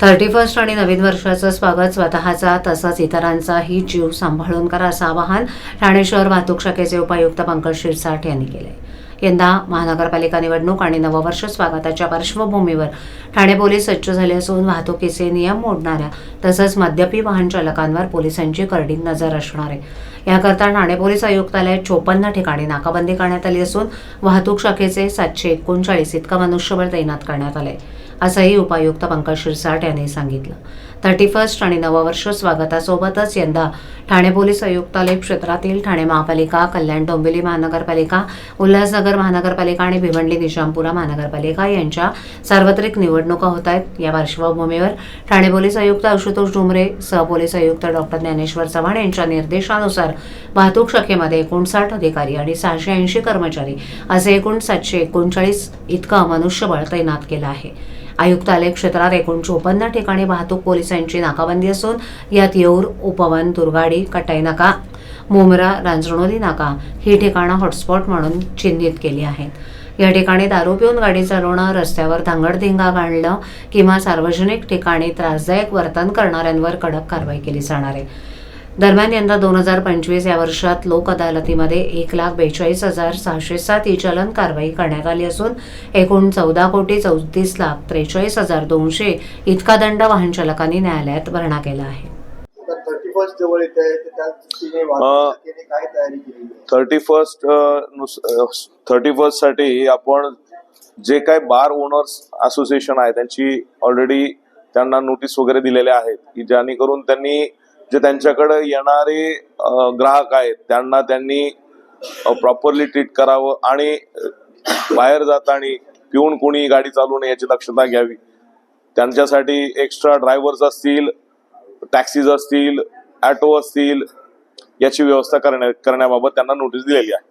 Thirty first आणि नवीन वर्षाचं स्वागत स्वतःचा तसंच इतरांचाही जीव सांभाळून करा असं आवाहन ठाणे शहर वाहतूक शाखेचे उपायुक्त पंकज शिरसाठ यांनी केले यंदा महानगरपालिका निवडणूक आणि नववर्ष स्वागताच्या पार्श्वभूमीवर ठाणे पोलीस सज्ज झाले असून वाहतुकीचे नियम मोडणाऱ्या तसंच मद्यपी वाहन चालकांवर पोलिसांची करडी नजर असणार आहे. याकरता ठाणे पोलीस आयुक्तालयात चोपन्न ठिकाणी नाकाबंदी करण्यात आली असून वाहतूक शाखेचे सातशे एकोणचाळीस इतकं मनुष्यबळ तैनात करण्यात आलंय. असंही उपायुक्त पंकज शिरसाट यांनी सांगितलं. थर्टी फर्स्ट आणि नववर्ष स्वागतासोबतच यंदा ठाणे पोलीस आयुक्तालय क्षेत्रातील ठाणे महापालिका कल्याण डोंबिवली महानगरपालिका उल्हासनगर महानगरपालिका आणि भिवंडी निजामपुरा महानगरपालिका यांच्या सार्वत्रिक निवडणुका होत आहेत. या पार्श्वभूमीवर ठाणे पोलीस आयुक्त आशुतोष डुमरे सहपोलीस आयुक्त डॉक्टर ज्ञानेश्वर चव्हाण यांच्या निर्देशानुसार वाहतूक शाखेमध्ये एकोणसाठ अधिकारी आणि सहाशे ऐंशी कर्मचारी असे एकूण सातशे एकोणचाळीस इतकं मनुष्यबळ तैनात केलं आहे. आयुक्तालय क्षेत्रात एकूण चोपन्न ठिकाणी वाहतूक पोलिसांची नाकाबंदी असून यात येऊर उपवन दुर्गाडी कटाई नाका मुंब्रा रांजणोली नाका ही ठिकाणं हॉटस्पॉट म्हणून चिन्हित केली आहेत. या ठिकाणी दारू पिऊन गाडी चालवणं रस्त्यावर धांगडधिंगा काढणं किंवा सार्वजनिक ठिकाणी त्रासदायक वर्तन करणाऱ्यांवर कडक कारवाई केली जाणार आहे. दरम्यान यंदा दोन हजार पंचवीस या वर्षात लोक अदालतीमध्ये एक लाख बेचाळीस हजार सहाशे सात ई चलन कारवाई करण्यात आली असून एकूण चौदा कोटी चौतीस लाख त्रेचाळीस हजार दोनशे इतका दंड वाहन चालकांनी न्यायालयात भरणा केला आहे. थर्टी फर्स्ट थर्टी फर्स्टसाठी आपण जे काय बार ओनर्स असोसिएशन आहे त्यांची ऑलरेडी त्यांना नोटीस वगैरे दिलेल्या आहेत की जेणेकरून त्यांनी जे त्यांच्याकडे येणारे ग्राहक आहेत त्यांना त्यांनी प्रॉपरली ट्रीट करावं आणि बाहेर जाताना पिऊन कोणी गाडी चालू नये याची दक्षता घ्यावी. त्यांच्यासाठी एक्स्ट्रा ड्रायव्हर्स असतील टॅक्सीज असतील ॲटो असतील याची व्यवस्था करण्या करण्याबाबत त्यांना नोटीस दिलेली आहे.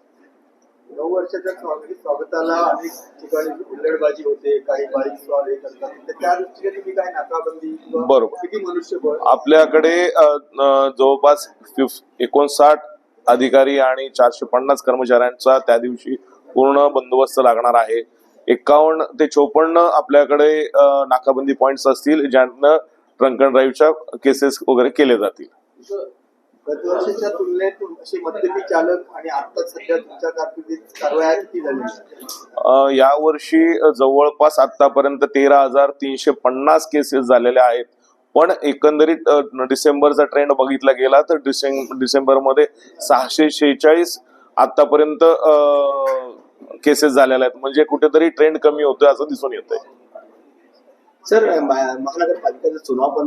नऊ वर्षाच्या स्वागताला अनेक ठिकाणी हुल्लडबाजी होते काही बाईक स्वार हे करतात. तर त्या दृष्टीने तुम्ही काय नाकाबंदी किंवा बरोबर. किती मनुष्यबळ आपल्याकडे अ, जवळपास फिफ- एकोणसाठ अधिकारी आणि चारशे पन्नास कर्मचाऱ्यांचा त्या दिवशी पूर्ण बंदोबस्त लागणार आहे. एकावन्न ते चोपन्न आपल्याकडे अ, नाकाबंदी पॉइंट्स असतील ज्यांना अँड ड्राईव्हच्या केसेस वगैरे केले जातील. गतवर्षीच्या तुलनेत असे मद्यपी चालक आणि आता सध्या तुमच्या कारकिर्दीत कारवाया किती झाल्या यावर्षी जवळपास आतापर्यंत तेरा हजार तीनशे पन्नास केसेस झालेल्या आहेत. पण एकंदरीत डिसेंबरचा ट्रेंड बघितला गेला तर डिसें डिसेंबरमध्ये सहाशे शेहेचाळीस आतापर्यंत केसेस झालेल्या आहेत. म्हणजे कुठेतरी ट्रेंड कमी होतोय असं दिसून येतंय. सर महानगरपालिकेचा चुनाव पण